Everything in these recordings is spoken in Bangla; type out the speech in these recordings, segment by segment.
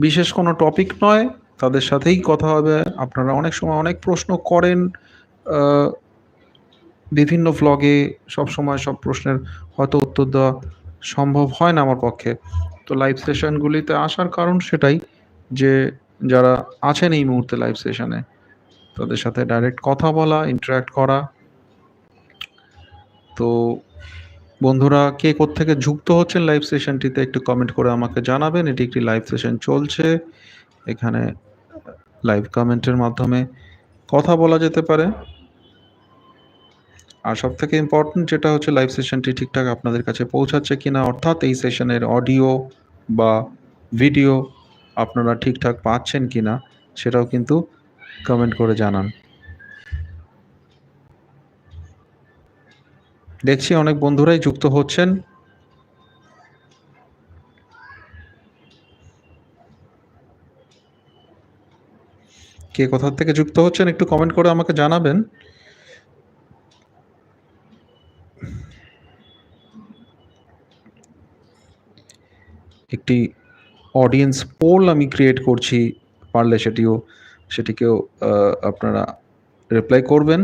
বিশেষ কোনো টপিক নয়। তাদের সাথেই কথা হবে। আপনারা অনেক সময় অনেক প্রশ্ন করেন বিভিন্ন ভ্লগে সব সময় সব প্রশ্নের হয়তো উত্তর দেওয়া সম্ভব হয় না আমার পক্ষে। তো লাইভ সেশনগুলিতে আসার কারণ সেটাই যে, যারা আছেন এই মুহূর্তে লাইভ সেশনে তাদের সাথে ডাইরেক্ট কথা বলা ইন্টারাক্ট করা। তো বন্ধুরা, কে থেকে যুক্ত হচ্ছেন লাইভ সেশনটিতে একটু কমেন্ট করে আমাকে জানাবেন। এটি একটি লাইভ সেশন চলছে। এখানে লাইভ কমেন্টের মাধ্যমে কথা বলা যেতে পারে। আর সব থেকে ইম্পর্টেন্ট যেটা হচ্ছে লাইভ সেশনটি ঠিকঠাক আপনাদের কাছে পৌঁছাচ্ছে কিনা, অর্থাৎ এই সেশনের অডিও বা ভিডিও আপনারা ঠিকঠাক পাচ্ছেন কিনা, সেটাও কিন্তু কমেন্ট করে জানান। দেখছি অনেক বন্ধুরাই যুক্ত হচ্ছেন। কে কোথা থেকে যুক্ত হচ্ছেন একটু কমেন্ট করে আমাকে জানাবেন। একটি অডিয়েন্স পোল আমি ক্রিয়েট করছি, পারলে সেটিও, সেটিকেও আপনারা রিপ্লাই করবেন।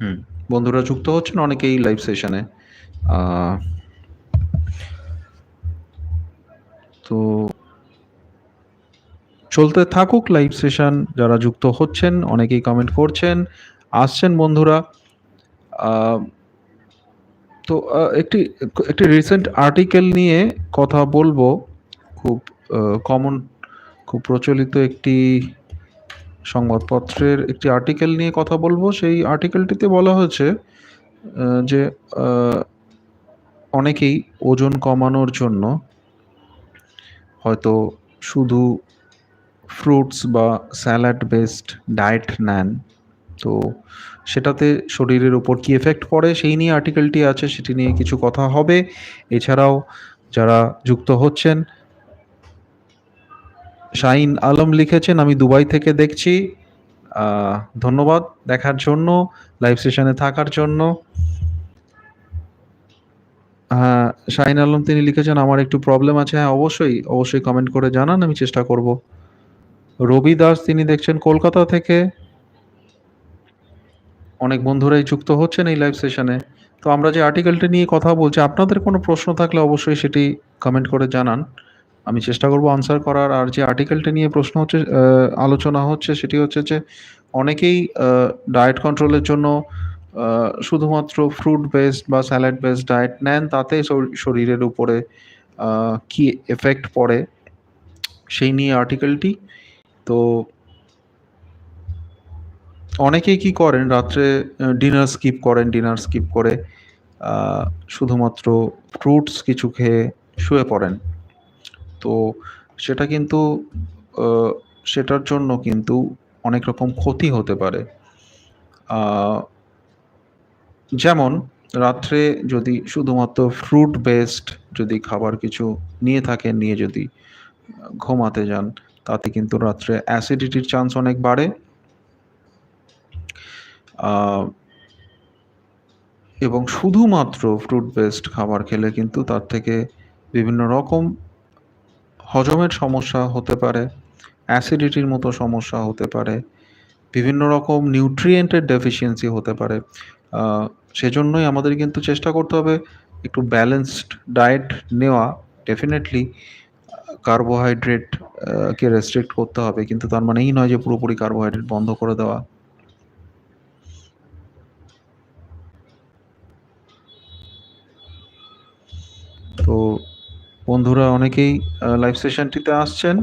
হুম। বন্ধুরা যুক্ত হচ্ছেন অনেকেই লাইভ সেশনে তো চলতে থাকুক লাইভ সেশন যারা যুক্ত হচ্ছেন, অনেকেই কমেন্ট করছেন, আসছেন বন্ধুরা। তো একটি একটি রিসেন্ট আর্টিকেল নিয়ে কথা বলব। খুব কমন খুব প্রচলিত একটি সংবাদপত্রের একটি আর্টিকেল নিয়ে কথা বলব। সেই আর্টিকেলটিতে বলা হয়েছে যে অনেকেই ওজন কমানোর জন্য হয়তো শুধু ফ্রুটস বা স্যালাড বেসড ডায়েট নেন। তো সেটাতে শরীরের উপর কি এফেক্ট পড়ে সেই নিয়ে আর্টিকেলটি আছে, সেটি নিয়ে কিছু কথা হবে। এছাড়াও যারা যুক্ত হচ্ছেন শাইন আলম লিখেছেন, আমি দুবাই থেকে দেখছি। ধন্যবাদ দেখার জন্য, লাইভ সেশনে থাকার জন্য। হ্যাঁ শাহিন আলম তিনি লিখেছেন, আমার একটু প্রবলেম আছে। হ্যাঁ অবশ্যই অবশ্যই কমেন্ট করে জানান, আমি চেষ্টা করব। রবি দাস তিনি দেখছেন কলকাতা থেকে। অনেক বন্ধুরাই যুক্ত হচ্ছেন এই লাইভ সেশনে তো আমরা যে আর্টিকেলটি নিয়ে কথা বলছি, আপনাদের কোনো প্রশ্ন থাকলে অবশ্যই সেটি কমেন্ট করে জানান। আমি চেষ্টা করব আনসার করার। আর যে আর্টিকেলটি নিয়ে প্রশ্ন হচ্ছে আলোচনা হচ্ছে, সেটি হচ্ছে যে অনেকেই ডায়েট কন্ট্রোলের জন্য শুধুমাত্র ফ্রুট বেসড বা স্যালাড বেসড ডায়েট নেন, তাতে শর- শরীরের উপরে কি এফেক্ট পড়ে, সেই নিয়ে আর্টিকেলটি তো অনেকেই কি করেন, রাত্রে ডিনার স্কিপ করেন ডিনার স্কিপ করে শুধুমাত্র ফ্রুটস কিছু খেয়ে শুয়ে পড়েন। তো সেটা কিন্তু সেটার জন্য কিন্তু অনেক রকম ক্ষতি হতে পারে। যেমন রাত্রে যদি শুধুমাত্র ফ্রুট বেসড যদি খাবার কিছু নিয়ে থাকেন, নিয়ে যদি ঘুমাতে যান, তাতে কিন্তু রাত্রে অ্যাসিডিটির চান্স অনেক বাড়ে। এবং শুধুমাত্র ফ্রুট বেসড খাবার খেলে কিন্তু তার থেকে বিভিন্ন রকম হজমের সমস্যা হতে পারে অ্যাসিডিটির মতো সমস্যা হতে পারে, বিভিন্ন রকম নিউট্রিয়েন্টের ডেফিসিয়েন্সি হতে পারে। সেজন্যই আমাদের কিন্তু চেষ্টা করতে হবে একটু ব্যালেন্সড ডায়েট নেওয়া। ডেফিনেটলি কার্বোহাইড্রেট কে রেস্ট্রিক্ট করতে হবে, কিন্তু তার মানে এই নয় যে পুরোপুরি কার্বোহাইড্রেট বন্ধ করে দেওয়া। তো বন্ধুরা অনেকেই লাইভ সেশনটিতে আসছেন।